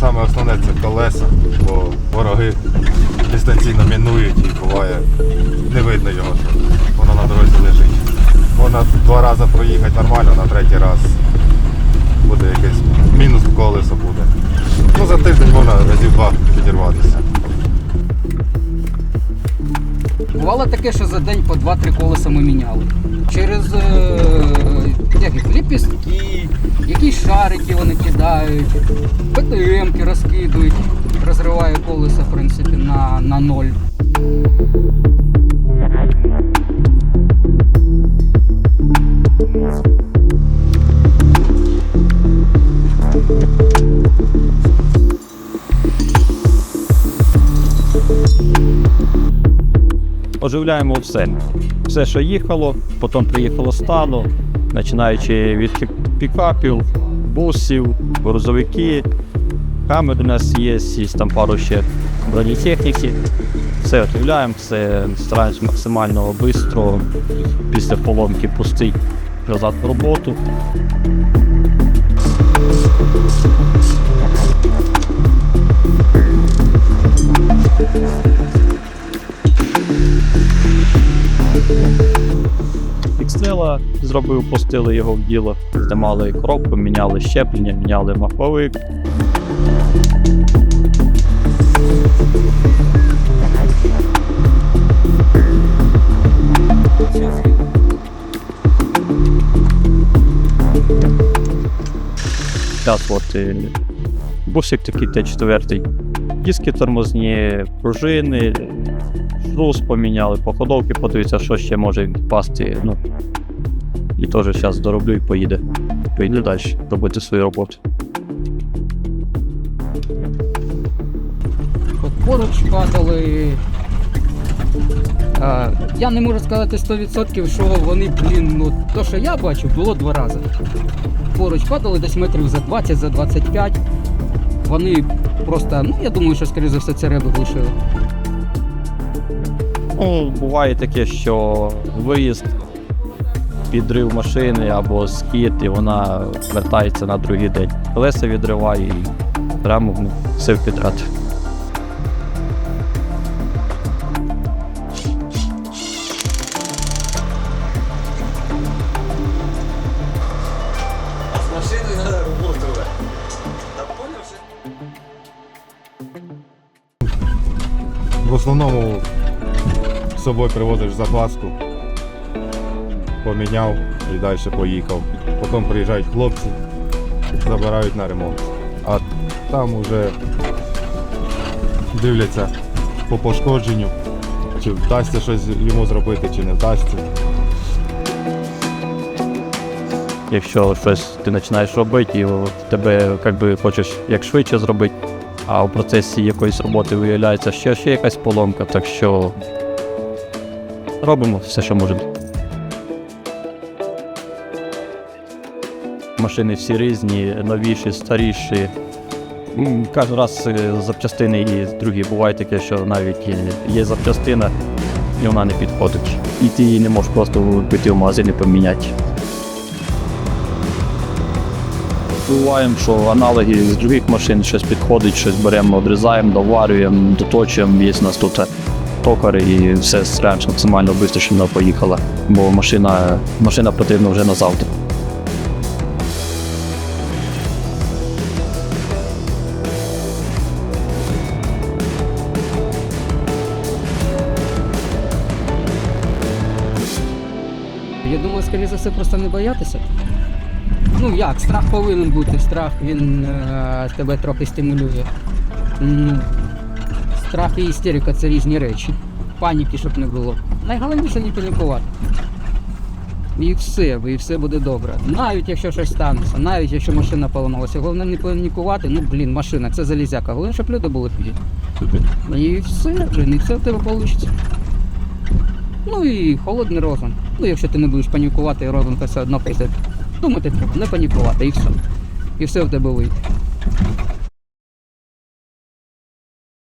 Саме основне це колеса, бо вороги дистанційно мінують і буває не видно його, що воно на дорозі лежить. Можна два рази проїхати нормально, на третій раз буде якийсь мінус в колесо буде. Ну за тиждень можна разів два підірватися. Бувало таке, що за день по 2-3 колеса ми міняли. Через е, ліпістки, якісь шарики вони кидають, ПТМки розкидують, розриває колеса, в принципі, на, на ноль. Оживляємо все. Все, що їхало, потім приїхало стадо, починаючи від пікапів, бусів, грузовики, камери у нас є, є там пару ще бронетехніки. Все оживляємо, все стараємось максимально швидко після поломки пустити назад в роботу. Ікстрела зробив, пустили його в діло, знімали коробку, міняли щеплення, міняли маховик. Зараз от е, бусик такий Т4. Диски тормозні, пружини, шрус поміняли, походовки подивіться, що ще може відпасти. Ну, і теж зараз дороблю і поїде. Поїде далі робити свою роботу. Поруч падали. А, я не можу сказати 100%, що вони, блін, ну то, що я бачив, було два рази. Поруч падали десь метрів за 20, за 25. Вони просто, ну я думаю, що скоріше за все це реби глушили. Ну, буває таке, що виїзд, підрив машини або скид, і вона вертається на другий день. Колеса відриває і прямо все в підряд. В основному з собою привозиш запаску, поміняв і далі поїхав. Потім приїжджають хлопці, забирають на ремонт. А там вже дивляться по пошкодженню, чи вдасться щось йому зробити, чи не вдасться. Якщо щось ти починаєш робити, і тебе як би, хочеш як швидше зробити, а в процесі якоїсь роботи виявляється ще, ще якась поломка, так що робимо все, що можемо. Машини всі різні, новіші, старіші. Кожен раз е, запчастини і другі буває таке, що навіть є- запчастина, і вона не підходить. І ти її не можеш просто піти в магазин і поміняти. Буваємо, що аналоги з других машин щось підходить, щось беремо, відрізаємо, доварюємо, доточуємо. Є у нас тут токар і все стараємося максимально швидко, щоб вона поїхала, бо машина, машина потрібна вже на завтра. Скоріше за все, просто не боятися. Ну як, страх повинен бути, страх він е, тебе трохи стимулює. Ну, страх і істерика це різні речі. Паніки, щоб не було. Найголовніше не панікувати. І все, і все буде добре. Навіть якщо щось станеться, навіть якщо машина поламалася, головне не панікувати, ну блін, машина, це залізяка. Головне, щоб люди були тоді. І все, блін, і все в тебе вийде. Ну і холодний розум. Ну, якщо ти не будеш панікувати, розум то все одно прийде. Думати треба, не панікувати і все. І все в тебе вийде.